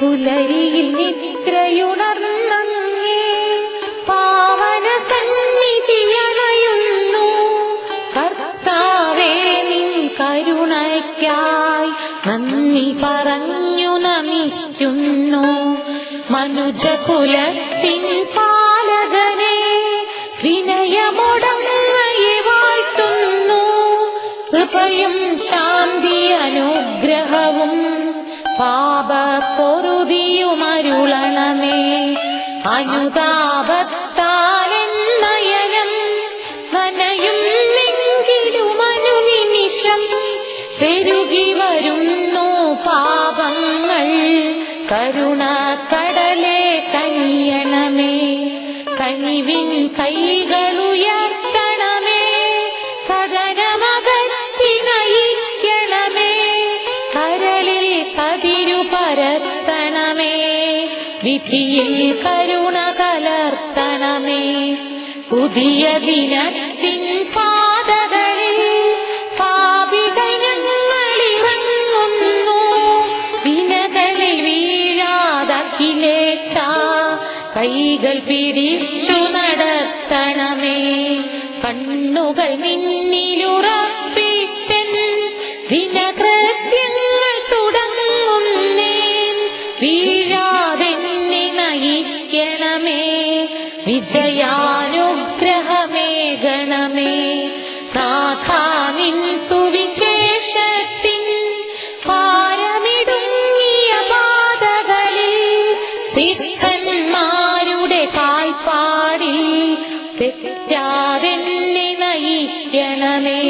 പുലരിയിൽ നിദ്രയുണർന്നങ്ങേ പാവന സന്നിധിയണയുന്നു കർത്താവേ നിൻ കരുണയ്ക്കായി നന്ദി പറഞ്ഞു നമിക്കുന്നു. മനുജകുലത്തിൻ പാലകനെ വിനയമുടങ്ങയെ വാഴ്ത്തുന്നു. കൃപയും ശാന്തി അനുഗ്രഹവും പാപ പൊറുതിയുമരുളണമേ അനുതാപത്താലെന്നയനം നനയും നെങ്കിടുമനു നിമിഷം പെരുകി വരുന്നു പാപങ്ങൾ കരുണ കടലേ കനിയണമേ. കനിവിൻ കൈകളുയർത്തണമേ. കഥനമകറ്റി വിധിയിൽ കരുണ കലർത്തണമേ. പുതിയ ദിനത്തിൻ പാതകളിൽ പാപികൾ ഞങ്ങളിറങ്ങുന്നു. വിനകളിൽ വീഴാതഖിലേശ കൈകൾ പിടിച്ചു നടത്തണമേ. കണ്ണുകൾ നിന്നിലുറപ്പിച്ചൻ വിജയാനുഗ്രഹമേകണമേ. നാഥാനിൻ സുവിശേഷത്തിൻ പാരമിടുങ്ങിയ പാതകളിൽ സിദ്ധന്മാരുടെ കാൽപ്പാടിൽ തെറ്റാതെന്നെ നയിക്കണമേ.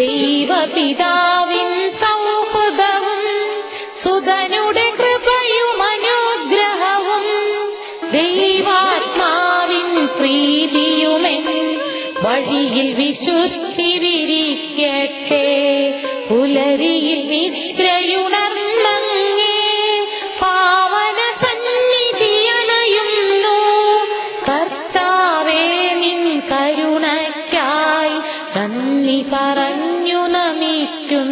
ദൈവപിതാവിൻ സൗഹൃദവും സുധനുടെ കൃപയും അനുഗ്രഹവും ദൈവാത്മാവിൻ പ്രീതിയുമെൻ വഴിയിൽ വിശുദ്ധിരിക്കട്ടെ. പുലരിയിൽ നിദ്രയുണർന്നങ്ങേ പാവന സന്നിധിയണയുന്നു കർത്താവേ നിൻ കരുണയ്ക്കായി നന്ദി പറഞ്ഞു നമിക്കുന്നു.